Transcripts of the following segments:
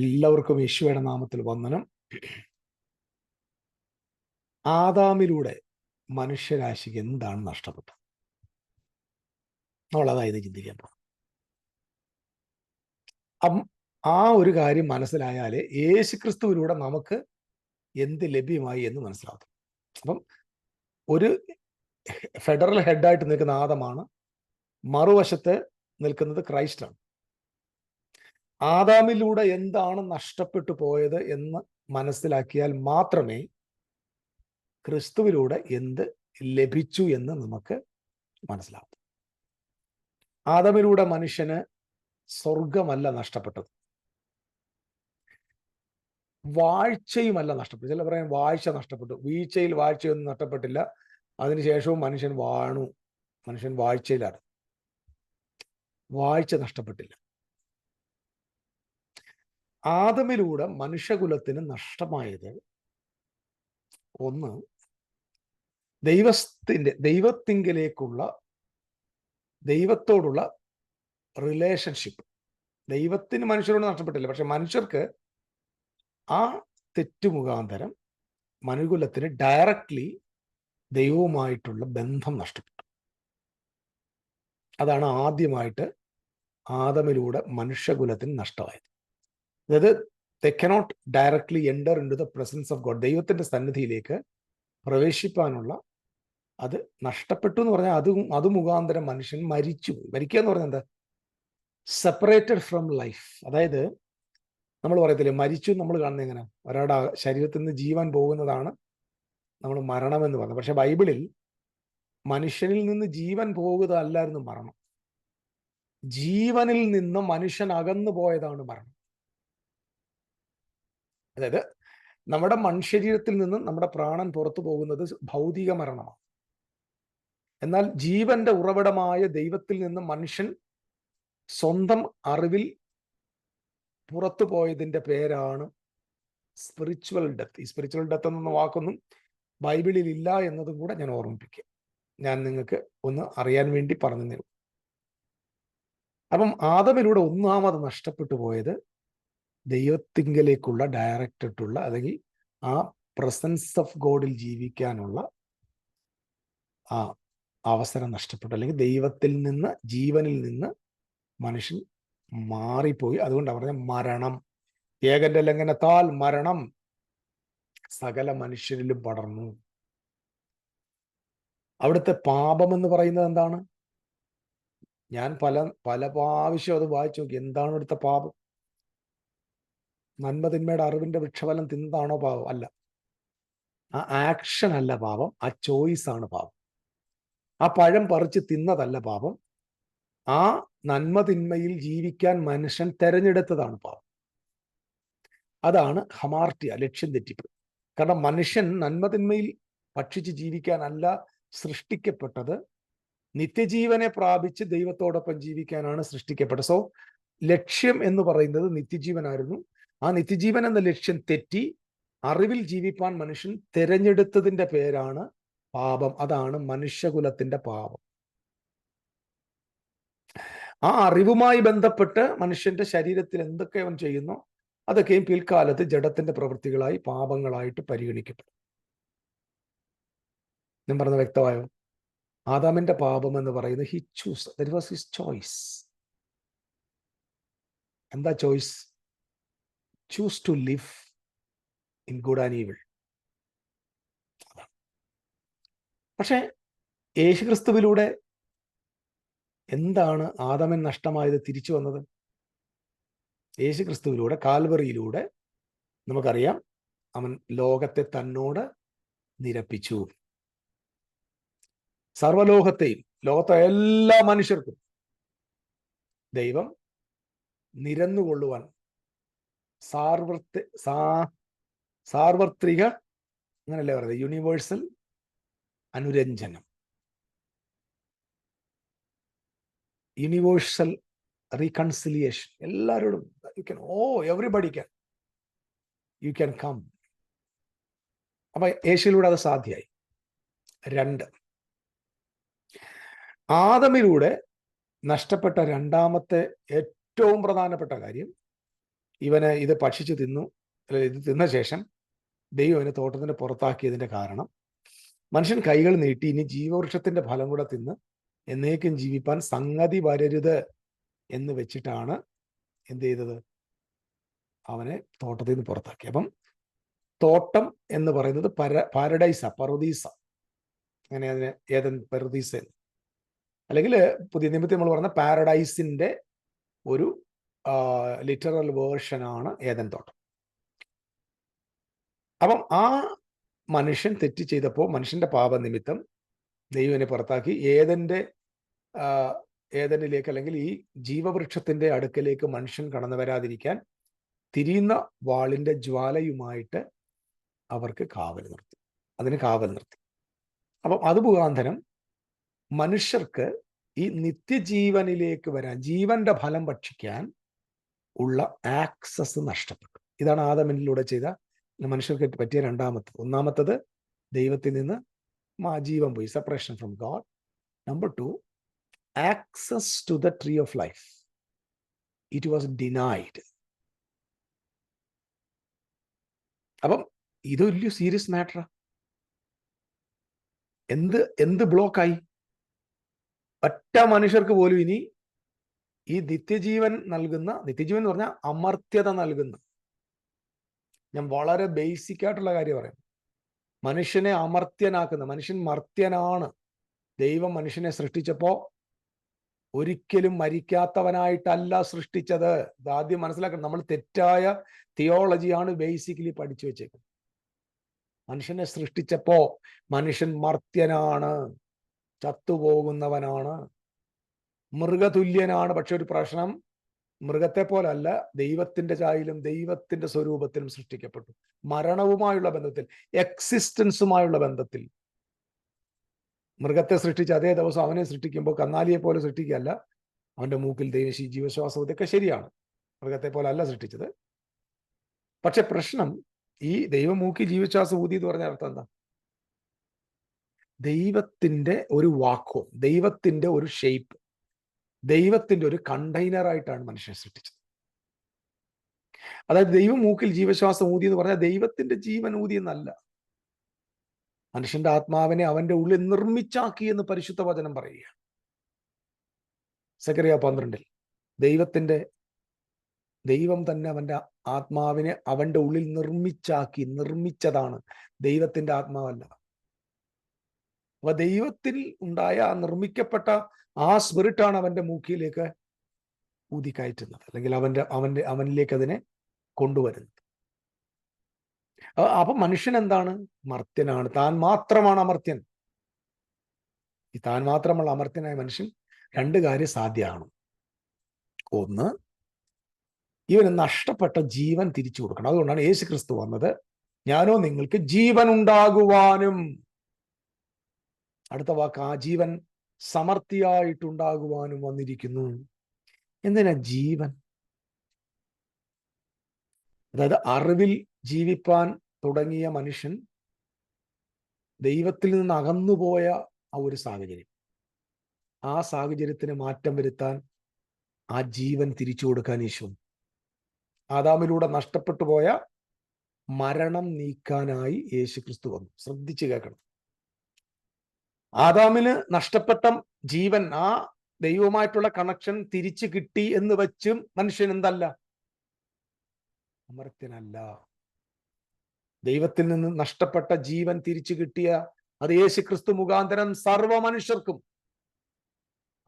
എല്ലാവർക്കും യേശുവയുടെ നാമത്തിൽ വന്ദനം. ആദാമിലൂടെ മനുഷ്യരാശിക്ക് എന്താണ് നഷ്ടപ്പെട്ടത്? നമ്മൾ അതായത് ചിന്തിക്കാൻ പോകും ആ ഒരു കാര്യം മനസ്സിലായാലേ യേശുക്രിസ്തുവിലൂടെ നമുക്ക് എന്ത് ലഭ്യമായി എന്ന് മനസ്സിലാകും അപ്പം ഒരു ഫെഡറൽ ഹെഡായിട്ട് നിൽക്കുന്ന ആദമാണ് മറുവശത്ത് നിൽക്കുന്നത് ക്രൈസ്റ്റാണ്. ആദാമിലൂടെ എന്താണ് നഷ്ടപ്പെട്ടു പോയത് എന്ന് മനസ്സിലാക്കിയാൽ മാത്രമേ ക്രിസ്തുവിലൂടെ എന്ത് ലഭിച്ചു എന്ന് നമുക്ക് മനസ്സിലാവും. ആദമിലൂടെ മനുഷ്യന് സ്വർഗമല്ല നഷ്ടപ്പെട്ടത്. വാഴ്ചയുമല്ല നഷ്ടപ്പെട്ടു ചില പറയാൻ വാഴ്ച നഷ്ടപ്പെട്ടു. വീഴ്ചയിൽ വാഴ്ചയൊന്നും നഷ്ടപ്പെട്ടില്ല. അതിനുശേഷവും മനുഷ്യൻ വാണു. മനുഷ്യൻ വാഴ്ചയിലാണ്. വാഴ്ച നഷ്ടപ്പെട്ടില്ല. ആദമിലൂടെ മനുഷ്യകുലത്തിന് നഷ്ടമായത് ഒന്ന് ദൈവത്തിന്റെ ദൈവത്തിങ്കിലേക്കുള്ള ദൈവത്തോടുള്ള റിലേഷൻഷിപ്പ് ദൈവത്തിന് മനുഷ്യരോട് നഷ്ടപ്പെട്ടില്ല. പക്ഷെ മനുഷ്യർക്ക് ആ തെറ്റു മുഖാന്തരം മനുകുലത്തിന് ഡയറക്ട്ലി ദൈവവുമായിട്ടുള്ള ബന്ധം നഷ്ടപ്പെട്ടു. അതാണ് ആദ്യമായിട്ട് ആദമിലൂടെ മനുഷ്യകുലത്തിന് നഷ്ടമായത്. അതായത് they cannot directly enter into the presence of God ദൈവത്തിന്റെ സന്നിധിയിലേക്ക് പ്രവേശിപ്പാനുള്ള അത് നഷ്ടപ്പെട്ടു എന്ന് പറഞ്ഞാൽ അത് അത് മുഖാന്തരം മനുഷ്യൻ മരിച്ചു മരിക്കുക എന്ന് പറഞ്ഞാൽ എന്താ? സെപ്പറേറ്റഡ് ഫ്രം ലൈഫ് അതായത് നമ്മൾ പറയത്തില്ലേ മരിച്ചു നമ്മൾ കാണുന്നത് എങ്ങനെ? ഒരാളുടെ ശരീരത്തിൽ നിന്ന് ജീവൻ പോകുന്നതാണ് നമ്മൾ മരണം എന്ന് പറയുന്നത്. പക്ഷെ ബൈബിളിൽ മനുഷ്യനിൽ നിന്ന് ജീവൻ പോകുക അല്ലായിരുന്നു മരണം. ജീവനിൽ നിന്ന് മനുഷ്യൻ അകന്നു പോയതാണ് മരണം. അതായത് നമ്മുടെ മൺശരീരത്തിൽ നിന്നും നമ്മുടെ പ്രാണൻ പുറത്തു പോകുന്നത് ഭൗതിക മരണമാണ്. എന്നാൽ ജീവന്റെ ഉറവിടമായ ദൈവത്തിൽ നിന്ന് മനുഷ്യൻ സ്വന്തം അറിവിൽ പുറത്തു പോയതിന്റെ പേരാണ് സ്പിരിച്വൽ ഡെത്ത് ഈ സ്പിരിച്വൽ ഡെത്ത് എന്ന വാക്കൊന്നും ബൈബിളിൽ ഇല്ല എന്നതും കൂടെ ഞാൻ ഓർമ്മിപ്പിക്കുക ഞാൻ നിങ്ങൾക്ക് ഒന്ന് അറിയാൻ വേണ്ടി പറഞ്ഞു തരും അപ്പം ആദമിലൂടെ ഒന്നാമത് നഷ്ടപ്പെട്ടു പോയത് ദൈവത്തിങ്കലേക്കുള്ള ഡയറക്റ്റായിട്ടുള്ള അല്ലെങ്കിൽ ആ പ്രസൻസ് ഓഫ് ഗോഡിൽ ജീവിക്കാനുള്ള ആ അവസരം നഷ്ടപ്പെട്ടു. അല്ലെങ്കിൽ ദൈവത്തിൽ നിന്ന് ജീവനിൽ നിന്ന് മനുഷ്യൻ മാറിപ്പോയി. അതുകൊണ്ട് പറഞ്ഞ മരണം. ഏകന്റെ ലംഘനത്താൽ മരണം സകല മനുഷ്യരിലും പടർന്നു. അവിടുത്തെ പാപം എന്ന് പറയുന്നത് എന്താണ്? ഞാൻ പല പല പ്രാവശ്യം അത് വായിച്ചു നോക്കി. എന്താണ് ഇവിടുത്തെ പാപം? നന്മതിന്മയുടെ അറിവിന്റെ വൃക്ഷഫലം തിന്നതാണോ പാവം അല്ല. ആ ആക്ഷൻ അല്ല പാപം ആ ചോയ്സ് ആണ് പാപം. ആ പഴം പറിച്ച് തിന്നതല്ല പാപം ആ നന്മതിന്മയിൽ ജീവിക്കാൻ മനുഷ്യൻ തെരഞ്ഞെടുത്തതാണ് പാപം. അതാണ് ഹമാർട്ടിയ ലക്ഷ്യം തെറ്റിപ്പ്. കാരണം മനുഷ്യൻ നന്മതിന്മയിൽ ഭക്ഷിച്ച് ജീവിക്കാനല്ല സൃഷ്ടിക്കപ്പെട്ടത് നിത്യജീവനെ പ്രാപിച്ച് ദൈവത്തോടൊപ്പം ജീവിക്കാനാണ് സൃഷ്ടിക്കപ്പെട്ടത്. സോ ലക്ഷ്യം എന്ന് പറയുന്നത് നിത്യജീവനായിരുന്നു. ആ നിത്യജീവൻ എന്ന ലക്ഷ്യം തെറ്റി അറിവിൽ ജീവിപ്പാൻ മനുഷ്യൻ തിരഞ്ഞെടുത്തതിന്റെ പേരാണ് പാപം. അതാണ് മനുഷ്യകുലത്തിന്റെ പാപം. ആ അറിവുമായി ബന്ധപ്പെട്ട് മനുഷ്യന്റെ ശരീരത്തിൽ എന്തൊക്കെ അവൻ ചെയ്യുന്നു അതൊക്കെയും പിൽക്കാലത്ത് ജഡത്തിന്റെ പ്രവൃത്തികളായി പാപങ്ങളായിട്ട് പരിഗണിക്കപ്പെടും. ഞാൻ പറഞ്ഞ വ്യക്തമായോ? ആദാമിന്റെ പാപം എന്ന് പറയുന്നത് he choose that was his choice എന്താ choice choose to live in good and evil പക്ഷേ യേശുക്രിസ്തുവിലൂടെ എന്താണ് ആദമൻ നഷ്ടമായത് തിരിച്ചു വന്നത്? യേശുക്രിസ്തുവിലൂടെ കാൽവറിയിലൂടെ നമുക്കറിയാം അവൻ ലോകത്തെ തന്നോട് നിരപ്പിച്ചു. സർവലോകത്തെയും ലോകത്തെ എല്ലാ മനുഷ്യർക്കും ദൈവം നിരന്നുകൊള്ളുവാൻ സാർവത്രി സാ സാർവത്രിക അങ്ങനല്ലേ പറയുന്നത്? യൂണിവേഴ്സൽ അനുരഞ്ജനം. യൂണിവേഴ്സൽ റീകൺസിലിയേഷൻ എല്ലാവരോടും you can oh everybody can you can come അപ്പൊ ഏഷ്യയിലൂടെ അത് സാധ്യമായി രണ്ട്. ആദമിലൂടെ നഷ്ടപ്പെട്ട രണ്ടാമത്തെ ഏറ്റവും പ്രധാനപ്പെട്ട കാര്യം ഇവന് ഇത് ഭക്ഷിച്ചു തിന്നു ഇത് തിന്ന ശേഷം ദൈവം അവനെ തോട്ടത്തിന് പുറത്താക്കിയതിന്റെ കാരണം മനുഷ്യൻ കൈകൾ നീട്ടി ഇനി ജീവവൃക്ഷത്തിന്റെ ഫലം കൂടെ തിന്ന് എന്നേക്കും ജീവിപ്പാൻ സംഗതി വരരുത് എന്ന് വെച്ചിട്ടാണ് എന്ത് ചെയ്തത്? അവനെ തോട്ടത്തിൽ നിന്ന് പുറത്താക്കി. അപ്പം തോട്ടം എന്ന് പറയുന്നത് പര പാരഡൈസ പറുദീസ അങ്ങനെ അതിന് ഏതൻ പറുദീസ അല്ലെങ്കിൽ പുതിയ നിമിത്തം നമ്മൾ പറഞ്ഞ പാരഡൈസിന്റെ ഒരു ലിറ്ററൽ വേർഷനാണ് ഏതൻ തോട്ടം. അപ്പം ആ മനുഷ്യൻ തെറ്റ് ചെയ്തപ്പോൾ മനുഷ്യന്റെ പാപനിമിത്തം ദൈവനെ പുറത്താക്കി. ഏതന്റെ ഏതനിലേക്ക് അല്ലെങ്കിൽ ഈ ജീവവൃക്ഷത്തിന്റെ അടുക്കലേക്ക് മനുഷ്യൻ കടന്നു വരാതിരിക്കാൻ തിരിയുന്ന വാളിന്റെ ജ്വാലയുമായിട്ട് അവർക്ക് കാവൽ നിർത്തി. അതിന് കാവൽ നിർത്തി. അപ്പം അത് മുഖാന്തരം മനുഷ്യർക്ക് ഈ നിത്യജീവനിലേക്ക് വരാൻ ജീവന്റെ ഫലം ഭക്ഷിക്കാൻ ഉള്ള ആക്സസ് നഷ്ടപ്പെട്ടു. ഇതാണ് ആദമനിലൂടെ ചെയ്ത മനുഷ്യർക്ക് പറ്റിയ രണ്ടാമത്തത്. ഒന്നാമത്തത് ദൈവത്തിൽ നിന്ന് ജീവൻ പോയി separation from God number two access to the tree of life it was denied അപ്പം ഇത് വലിയ സീരിയസ് മാറ്ററാ എന്ത് എന്ത് ബ്ലോക്കായി ഒറ്റ മനുഷ്യർക്ക് പോലും ഇനി ഈ നിത്യജീവൻ നൽകുന്ന നിത്യജീവൻ എന്ന് പറഞ്ഞാൽ അമർത്യത നൽകുന്ന. ഞാൻ വളരെ ബേസിക് ആയിട്ടുള്ള കാര്യം പറയാം. മനുഷ്യനെ അമർത്യനാക്കുന്ന മനുഷ്യൻ മർത്യനാണ്. ദൈവം മനുഷ്യനെ സൃഷ്ടിച്ചപ്പോ ഒരിക്കലും മരിക്കാത്തവനായിട്ടല്ല സൃഷ്ടിച്ചത്. ആദ്യം മനസ്സിലാക്കണം. നമ്മൾ തെറ്റായ തിയോളജിയാണ് ബേസിക്കലി പഠിച്ചു വെച്ചേക്കുന്നത്. മനുഷ്യനെ സൃഷ്ടിച്ചപ്പോ മനുഷ്യൻ മർത്യനാണ്. ചത്തുപോകുന്നവനാണ്. മൃഗതുല്യനാണ്. പക്ഷെ ഒരു പ്രശ്നം മൃഗത്തെ പോലല്ല ദൈവത്തിന്റെ ചായയിലും ദൈവത്തിന്റെ സ്വരൂപത്തിലും സൃഷ്ടിക്കപ്പെട്ടു. മരണവുമായുള്ള ബന്ധത്തിൽ എക്സിസ്റ്റൻസുമായുള്ള ബന്ധത്തിൽ. മൃഗത്തെ സൃഷ്ടിച്ച് അതേ ദിവസം അവനെ സൃഷ്ടിക്കുമ്പോൾ കന്നാലിയെ പോലെ സൃഷ്ടിക്കുകയല്ല. അവന്റെ മൂക്കിൽ ദൈവശി ജീവശ്വാസം ഇതൊക്കെ ശരിയാണ്. മൃഗത്തെ പോലെ അല്ല സൃഷ്ടിച്ചത്. പക്ഷെ പ്രശ്നം ഈ ദൈവം മൂക്കി ജീവശ്വാസം ഊതി എന്ന് പറഞ്ഞ അർത്ഥം എന്താ? ദൈവത്തിന്റെ ഒരു വാക്കോ ദൈവത്തിന്റെ ഒരു ഷേപ്പ് ദൈവത്തിന്റെ ഒരു കണ്ടെയ്നർ ആയിട്ടാണ് മനുഷ്യനെ സൃഷ്ടിച്ചത്. അതായത് ദൈവം മൂക്കിൽ ജീവശ്വാസം ഊതി എന്ന് പറഞ്ഞാൽ ദൈവത്തിന്റെ ജീവൻ ഊതി എന്നല്ല. മനുഷ്യന്റെ ആത്മാവിനെ അവന്റെ ഉള്ളിൽ നിർമ്മിച്ചാക്കി എന്ന് പരിശുദ്ധ വചനം പറയുക സക്കറിയ പന്ത്രണ്ടിൽ ദൈവത്തിന്റെ ദൈവം തന്നെ അവന്റെ ആത്മാവിനെ അവന്റെ ഉള്ളിൽ നിർമ്മിച്ചാക്കി നിർമ്മിച്ചതാണ് ദൈവത്തിന്റെ ആത്മാവല്ല. അപ്പൊ ദൈവത്തിൽ ഉണ്ടായ നിർമ്മിക്കപ്പെട്ട ആ സ്പിരിറ്റാണ് അവന്റെ മൂക്കിയിലേക്ക് ഊതിക്കയറ്റുന്നത്. അല്ലെങ്കിൽ അവന്റെ അവന്റെ അവനിലേക്ക് അതിനെ കൊണ്ടുവരുന്നത് അപ്പൊ മനുഷ്യൻ എന്താണ്? മർത്യനാണ്. താൻ മാത്രമാണ് അമർത്യൻ. ഈ താൻ മാത്രമുള്ള അമർത്യനായ മനുഷ്യൻ രണ്ട് കാര്യം സാധ്യമാണ്. ഒന്ന് ഇവന് നഷ്ടപ്പെട്ട ജീവൻ തിരിച്ചു കൊടുക്കണം. അതുകൊണ്ടാണ് യേശു ക്രിസ്തു വന്നത് ഞാനോ നിങ്ങൾക്ക് ജീവൻ ഉണ്ടാകുവാനും അടുത്ത വാക്ക് ആ ജീവൻ സമർത്ഥിയായിട്ടുണ്ടാകുവാനും വന്നിരിക്കുന്നു. എന്തിനാ ജീവൻ? അതായത് അറിവിൽ ജീവിപ്പാൻ തുടങ്ങിയ മനുഷ്യൻ ദൈവത്തിൽ നിന്ന് അകന്നുപോയ ആ ഒരു സാഹചര്യം. ആ സാഹചര്യത്തിന് മാറ്റം വരുത്താൻ ആ ജീവൻ തിരിച്ചു കൊടുക്കാൻ ഈശോ ആദാമിലൂടെ നഷ്ടപ്പെട്ടു പോയ മരണം നീക്കാനായി യേശു ക്രിസ്തു വന്നു. ശ്രദ്ധിച്ചു കേൾക്കണം. ആദാമിന് നഷ്ടപ്പെട്ട ജീവൻ ആ ദൈവമായിട്ടുള്ള കണക്ഷൻ തിരിച്ചു കിട്ടി എന്ന് വെച്ചും മനുഷ്യൻ എന്തല്ല? അമർത്യനല്ല. ദൈവത്തിൽ നിന്ന് നഷ്ടപ്പെട്ട ജീവൻ തിരിച്ചു കിട്ടിയ അത് യേശു ക്രിസ്തു മുഖാന്തരം സർവ മനുഷ്യർക്കും.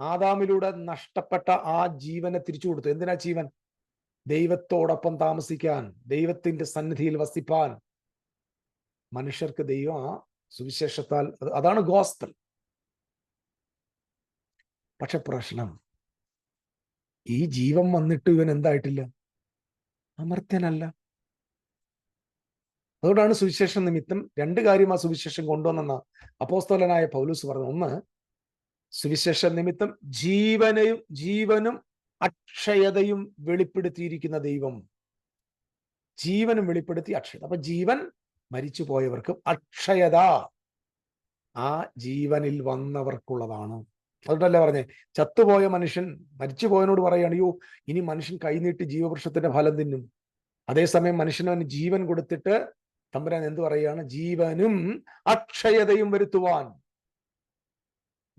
ആദാമിലൂടെ നഷ്ടപ്പെട്ട ആ ജീവനെ തിരിച്ചു കൊടുത്തു. എന്തിനാ ജീവൻ? ദൈവത്തോടൊപ്പം താമസിക്കാൻ ദൈവത്തിന്റെ സന്നിധിയിൽ വസിപ്പാൻ. മനുഷ്യർക്ക് ദൈവം ആ സുവിശേഷത്താൽ അതാണ് ഗോസ്തൽ. പക്ഷെ പ്രശ്നം ഈ ജീവൻ വന്നിട്ട് ഇവൻ എന്തായിട്ടില്ല? അമർത്യനല്ല. അതുകൊണ്ടാണ് സുവിശേഷ നിമിത്തം രണ്ട് കാര്യം ആ സുവിശേഷം കൊണ്ടുവന്നെന്ന അപ്പോസ്തോലനായ പൗലൂസ് പറഞ്ഞു ഒന്ന് സുവിശേഷ നിമിത്തം ജീവനെയും ജീവനും അക്ഷയതയും വെളിപ്പെടുത്തിയിരിക്കുന്ന ദൈവം. ജീവനും വെളിപ്പെടുത്തി അക്ഷയത. അപ്പൊ ജീവൻ മരിച്ചു പോയവർക്കും അക്ഷയത ആ ജീവനിൽ വന്നവർക്കുള്ളതാണ്. അതുകൊണ്ടല്ലേ പറഞ്ഞേ? ചത്തുപോയ മനുഷ്യൻ മരിച്ചു പോയനോട് പറയുകയാണ് യോ ഇനി മനുഷ്യൻ കൈനീട്ടി ജീവവൃക്ഷത്തിന്റെ ഫലം തിന്നും. അതേസമയം മനുഷ്യനവന് ജീവൻ കൊടുത്തിട്ട് തമ്പുരാൻ എന്ത് പറയുകയാണ് ജീവനും അക്ഷയതയും വരുത്തുവാൻ.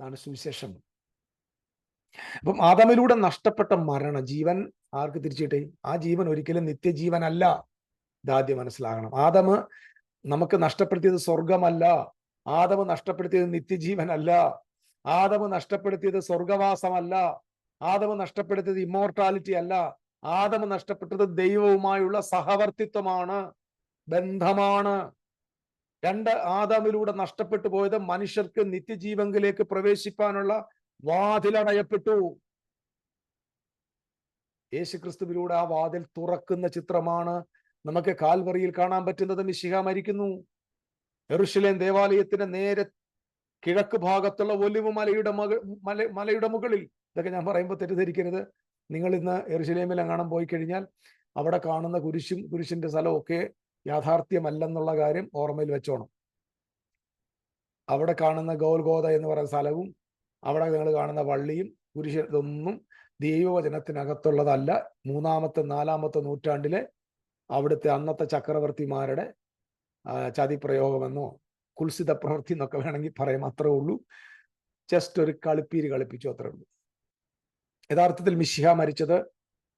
ാണ് സുവിശേഷം. അപ്പം ആദമിലൂടെ നഷ്ടപ്പെട്ട മരണം ജീവൻ ആർക്ക് തിരിച്ചിട്ടേ? ആ ജീവൻ ഒരിക്കലും നിത്യജീവനല്ല. ഇതാദ്യം മനസ്സിലാകണം. ആദമ് നമുക്ക് നഷ്ടപ്പെടുത്തിയത് സ്വർഗമല്ല ആദവ് നഷ്ടപ്പെടുത്തിയത് നിത്യജീവനല്ല. ആദവ് നഷ്ടപ്പെടുത്തിയത് സ്വർഗവാസമല്ല ആദവ് നഷ്ടപ്പെടുത്തിയത് ഇമ്മോർട്ടാലിറ്റി അല്ല. ആദവ് നഷ്ടപ്പെട്ടത് ദൈവവുമായുള്ള സഹവർത്തിത്വമാണ് ബന്ധമാണ്. രണ്ട് ആദാമിലൂടെ നഷ്ടപ്പെട്ടു പോയത് മനുഷ്യർക്ക് നിത്യജീവങ്കിലേക്ക് പ്രവേശിപ്പാനുള്ള വാതിലടയപ്പെട്ടു യേശുക്രിസ്തുവിലൂടെ ആ വാതിൽ തുറക്കുന്ന ചിത്രമാണ് നമുക്ക് കാൽവറിയിൽ കാണാൻ പറ്റുന്നത് മിശിഹ മരിക്കുന്നു. എറുഷലേം ദേവാലയത്തിന്റെ നേരെ കിഴക്ക് ഭാഗത്തുള്ള ഒലിവ് മലയുടെ മക മല മലയുടെ മുകളിൽ. ഇതൊക്കെ ഞാൻ പറയുമ്പോൾ തെറ്റിദ്ധരിക്കരുത്. നിങ്ങൾ ഇന്ന് എറുഷലേമിൽ എങ്ങാനും പോയി കഴിഞ്ഞാൽ അവിടെ കാണുന്ന കുരിശും കുരിശിന്റെ സ്ഥലവും ഒക്കെ യാഥാർത്ഥ്യമല്ലെന്നുള്ള കാര്യം ഓർമ്മയിൽ വെച്ചോണം. അവിടെ കാണുന്ന ഗോൽഗോത എന്ന് പറയുന്ന സ്ഥലവും അവിടെ നിങ്ങൾ കാണുന്ന വള്ളിയും കുരിശൊന്നും ദൈവവചനത്തിനകത്തുള്ളതല്ല. മൂന്നാമത്തെ നാലാമത്തെ നൂറ്റാണ്ടിലെ അവിടുത്തെ അന്നത്തെ ചക്രവർത്തിമാരുടെ ചതിപ്രയോഗമെന്നോ കുൽസിത പ്രവൃത്തി എന്നൊക്കെ വേണമെങ്കിൽ പറയാം. അത്രേ ഉള്ളൂ. ജസ്റ്റ് ഒരു കളിപ്പീര് കളിപ്പിച്ചു അത്രേ ഉള്ളൂ. യഥാർത്ഥത്തിൽ മിശിഹ മരിച്ചത്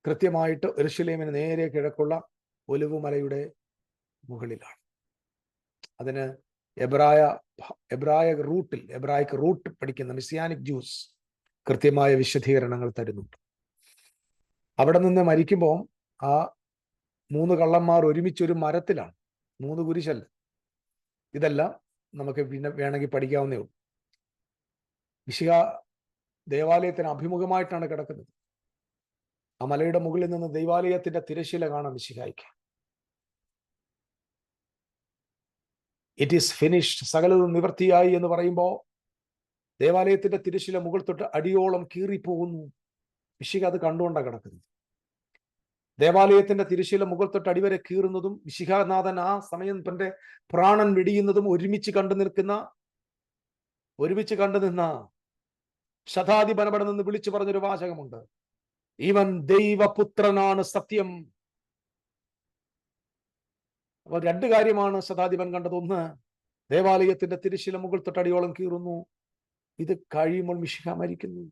കൃത്യമായിട്ട് എരുഷലേമിന് നേരെ കിഴക്കുള്ള ഒലിവുമലയുടെ മുകളിലാണ്. അതിന് എബ്രായ എബ്രായ റൂട്ടിൽ എബ്രായിക് റൂട്ട് പഠിക്കുന്ന മിസിയാനിക് ജ്യൂസ് കൃത്യമായ വിശദീകരണങ്ങൾ തരുന്നുണ്ട്. അവിടെ നിന്ന് മരിക്കുമ്പോൾ ആ മൂന്ന് കള്ളന്മാർ ഒരുമിച്ചൊരു മരത്തിലാണ്. മൂന്ന് കുരിശല്ല. ഇതെല്ലാം നമുക്ക് പിന്നെ വേണമെങ്കിൽ പഠിക്കാവുന്നേ ഉള്ളൂ. വിശിക ദേവാലയത്തിന് അഭിമുഖമായിട്ടാണ് കിടക്കുന്നത്. ആ മലയുടെ മുകളിൽ നിന്ന് ദൈവാലയത്തിന്റെ തിരശീല കാണാം വിശിഹായിക്ക് ഇറ്റ് ഈസ് ഫിനിഷ്ഡ് സകലതും നിവൃത്തിയായി എന്ന് പറയുമ്പോൾ ദേവാലയത്തിന്റെ തിരശീല മുകൾ തൊട്ട് അടിയോളം കീറിപ്പോകുന്നു. വിശിക അത് കണ്ടുകൊണ്ടാണ് കിടക്കുന്നത്. ദേവാലയത്തിന്റെ തിരശീല മുകൾ തൊട്ട് അടിവരെ കീറുന്നതും വിശിഹാനാഥൻ ആ സമയം തന്റെ പ്രാണൻ വെടിയുന്നതും ഒരുമിച്ച് കണ്ടു നിൽക്കുന്ന ഒരുമിച്ച് കണ്ടു നിന്ന ശതാധിപനപടം നിന്ന് വിളിച്ചു പറഞ്ഞൊരു വാചകമുണ്ട്. ഇവൻ ദൈവപുത്രനാണ് സത്യം. അപ്പൊ രണ്ട് കാര്യമാണ് ശതാധിപൻ കണ്ടത്. ഒന്ന് ദേവാലയത്തിന്റെ തിരശീല മുകൾ തൊട്ടടിയോളം കീറുന്നു. ഇത് കഴിയുമ്പോൾ മിഷിഹ മരിക്കുന്നു.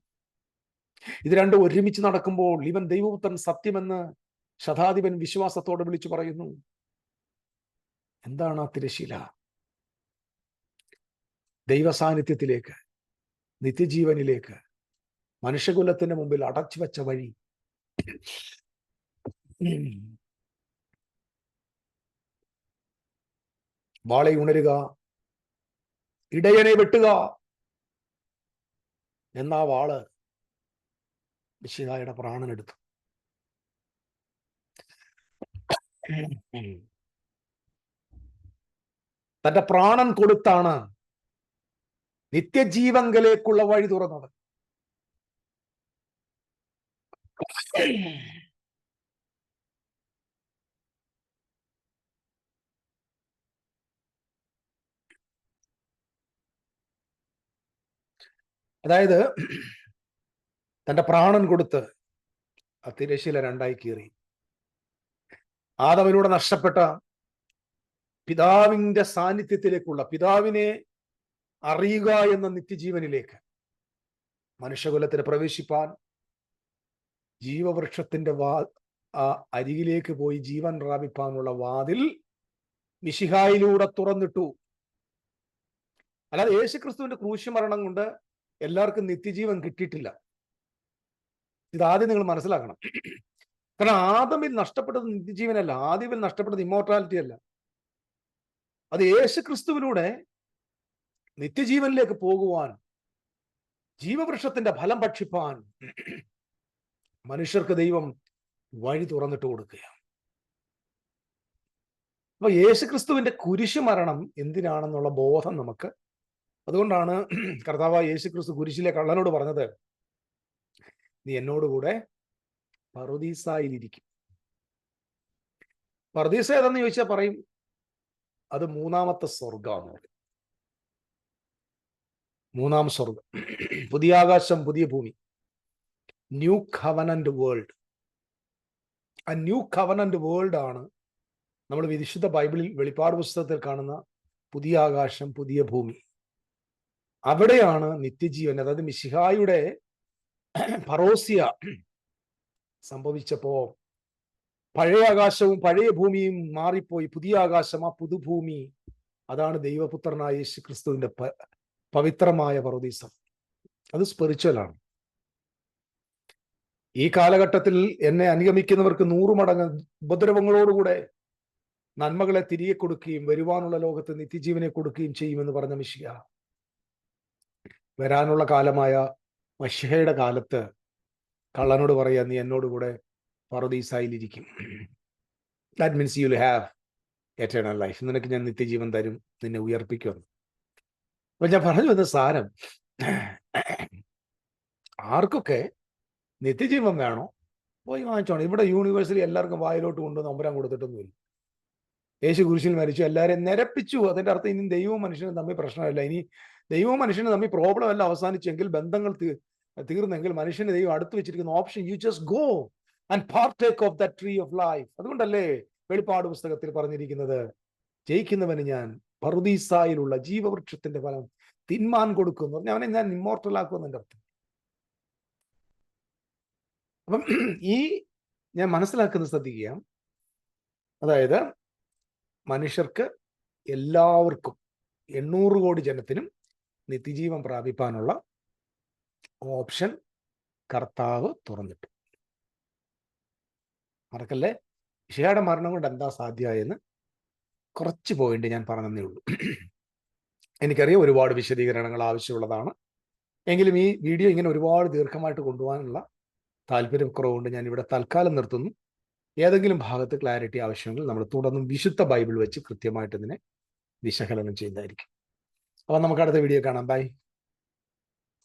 ഇത് രണ്ടും ഒരുമിച്ച് നടക്കുമ്പോൾ ഇവൻ ദൈവപുത്രൻ സത്യമെന്ന് ശതാധിപൻ വിശ്വാസത്തോടെ വിളിച്ചു പറയുന്നു എന്താണ് ആ തിരശീല ദൈവസാന്നിധ്യത്തിലേക്ക് നിത്യജീവനിലേക്ക് മനുഷ്യകുലത്തിന്റെ മുമ്പിൽ അടച്ചു വെച്ച വഴി. വാളെ ഉണരുക ഇടയനെ വെട്ടുക എന്നാ വാൾ വിശ്വനായുടെ പ്രാണനെടുത്തു. തന്റെ പ്രാണൻ കൊടുത്താണ് നിത്യജീവങ്കലേക്കുള്ള വഴി തുറന്നത്. അതായത് തന്റെ പ്രാണൻ കൊടുത്ത് തിരശീല രണ്ടായി കീറി. ആദവനൂടെ നഷ്ടപ്പെട്ട പിതാവിന്റെ സാന്നിധ്യത്തിലേക്കുള്ള പിതാവിനെ അറിയുക എന്ന നിത്യജീവനിലേക്ക് മനുഷ്യകുലത്തിന് പ്രവേശിപ്പാൻ ജീവവൃക്ഷത്തിന്റെ വാ ആ അരികിലേക്ക് പോയി ജീവൻ പ്രാപിപ്പാനുള്ള വാതിൽ മിശിഹായിലൂടെ തുറന്നിട്ടു. അല്ലാതെ യേശുക്രിസ്തുവിന്റെ ക്രൂശുമരണം കൊണ്ട് എല്ലാവർക്കും നിത്യജീവൻ കിട്ടിയിട്ടില്ല. ഇതാദ്യം നിങ്ങൾ മനസ്സിലാക്കണം. കാരണം ആദമിൽ നഷ്ടപ്പെട്ടത് നിത്യജീവനല്ല ആദ്യമിൽ നഷ്ടപ്പെട്ടത് ഇമ്മോർട്ടാലിറ്റി അല്ല. അത് യേശു ക്രിസ്തുവിലൂടെ നിത്യജീവനിലേക്ക് പോകുവാൻ ജീവവൃക്ഷത്തിന്റെ ഫലം ഭക്ഷിപ്പാൻ മനുഷ്യർക്ക് ദൈവം വഴി തുറന്നിട്ട് കൊടുക്കുകയാണ്. അപ്പൊ യേശുക്രിസ്തുവിന്റെ കുരിശു മരണം എന്തിനാണെന്നുള്ള ബോധം നമുക്ക്. അതുകൊണ്ടാണ് കർത്താവ് യേശുക്രിസ്തു കുരിശിലെ കള്ളനോട് പറഞ്ഞത് നീ എന്നോടുകൂടെ പറുദീസായിലിരിക്കും പറുദീസ ഏതെന്ന് ചോദിച്ചാൽ പറയും? അത് മൂന്നാമത്തെ സ്വർഗമാണ് മൂന്നാം സ്വർഗം പുതിയ ആകാശം പുതിയ ഭൂമി. ന്യൂ കവനന്റ് വേൾഡ് ആ ന്യൂ കവനന്റ് വേൾഡ് ആണ് നമ്മൾ വിശുദ്ധ ബൈബിളിൽ വെളിപ്പാട് പുസ്തകത്തിൽ കാണുന്ന പുതിയ ആകാശം പുതിയ ഭൂമി. അവിടെയാണ് നിത്യജീവൻ. അതായത് മിശിഹായുടെ പറോസിയ സംഭവിച്ചപ്പോ പഴയ ആകാശവും പഴയ ഭൂമിയും മാറിപ്പോയി. പുതിയ ആകാശം ആ പുതുഭൂമി. അതാണ് ദൈവപുത്രനായ യേശു ക്രിസ്തുവിന്റെ പവിത്രമായ പറുദീസം അത് സ്പിരിച്വലാണ് ഈ കാലഘട്ടത്തിൽ എന്നെ അനുഗമിക്കുന്നവർക്ക് നൂറു മടങ്ങ് ഉപദ്രവങ്ങളോടുകൂടെ നന്മകളെ തിരികെ കൊടുക്കുകയും വരുവാനുള്ള ലോകത്ത് നിത്യജീവനെ കൊടുക്കുകയും ചെയ്യുമെന്ന് പറഞ്ഞ മിശിക വരാനുള്ള കാലമായ മഷിഹയുടെ കാലത്ത് കള്ളനോട് പറയാ നീ എന്നോട് കൂടെ പറുദീസായിലിരിക്കും. That means you have eternal life നിനക്ക് ഞാൻ നിത്യജീവൻ തരും നിന്നെ ഉയർപ്പിക്കുമെന്ന് അപ്പൊ ഞാൻ പറഞ്ഞു വന്ന സാരം ആർക്കൊക്കെ നിത്യജീവൻ വേണോ പോയി വാങ്ങിച്ചോണം. ഇവിടെ യൂണിവേഴ്സിറ്റി എല്ലാവർക്കും വായിലോട്ട് കൊണ്ട് കൊടുത്തിട്ടൊന്നും കൊടുത്തിട്ടൊന്നുമില്ല യേശു കുരിശിൽ മരിച്ചു എല്ലാവരെയും നിരപ്പിച്ചു. അതിന്റെ അർത്ഥം ഇനി ദൈവവും മനുഷ്യനും തമ്മിൽ പ്രശ്നമല്ല. ഇനി ദൈവവും മനുഷ്യനും തമ്മിൽ പ്രോബ്ലം അല്ല. അവസാനിച്ചെങ്കിൽ ബന്ധങ്ങൾ തീർന്നെങ്കിൽ മനുഷ്യന് ദൈവം അടുത്ത് വെച്ചിരിക്കുന്ന option you just go and partake of the tree of life അതുകൊണ്ടല്ലേ വെളിപ്പാട് പുസ്തകത്തിൽ പറഞ്ഞിരിക്കുന്നത്? ജയിക്കുന്നവന് ഞാൻ പറുദീസായിലുള്ള ജീവവൃക്ഷത്തിന്റെ ഫലം തിന്മാൻ കൊടുക്കുന്നു പറഞ്ഞാൽ അവനെ ഞാൻ ഇമ്മോർട്ടൽ എന്റെ അർത്ഥം. അപ്പം ഈ ഞാൻ മനസ്സിലാക്കുന്ന ശ്രദ്ധിക്കുക. അതായത് മനുഷ്യർക്ക് എല്ലാവർക്കും എണ്ണൂറ് കോടി ജനത്തിനും നിത്യജീവൻ പ്രാപിപ്പാനുള്ള ഓപ്ഷൻ കർത്താവ് തുറന്നിട്ടു. മറക്കല്ലേ? ഇഷയുടെ മരണം കൊണ്ട് എന്താ സാധ്യമായെന്ന് കുറച്ച് പോയിന്റ് ഞാൻ പറഞ്ഞതേ ഉള്ളൂ. എനിക്കറിയാം ഒരുപാട് വിശദീകരണങ്ങൾ ആവശ്യമുള്ളതാണ്. എങ്കിലും ഈ വീഡിയോ ഇങ്ങനെ ഒരുപാട് ദീർഘമായിട്ട് കൊണ്ടുപോകാനുള്ള താല്പര്യക്കുറവുകൊണ്ട് ഞാൻ ഇവിടെ തൽക്കാലം നിർത്തുന്നു. ഏതെങ്കിലും ഭാഗത്ത് ക്ലാരിറ്റി ആവശ്യമെങ്കിൽ നമ്മൾ തുടർന്നും വിശുദ്ധ ബൈബിൾ വെച്ച് കൃത്യമായിട്ട് ഇതിനെ വിശകലനം ചെയ്യുന്നതായിരിക്കും. അപ്പൊ നമുക്ക് അടുത്ത വീഡിയോ കാണാം. ബൈ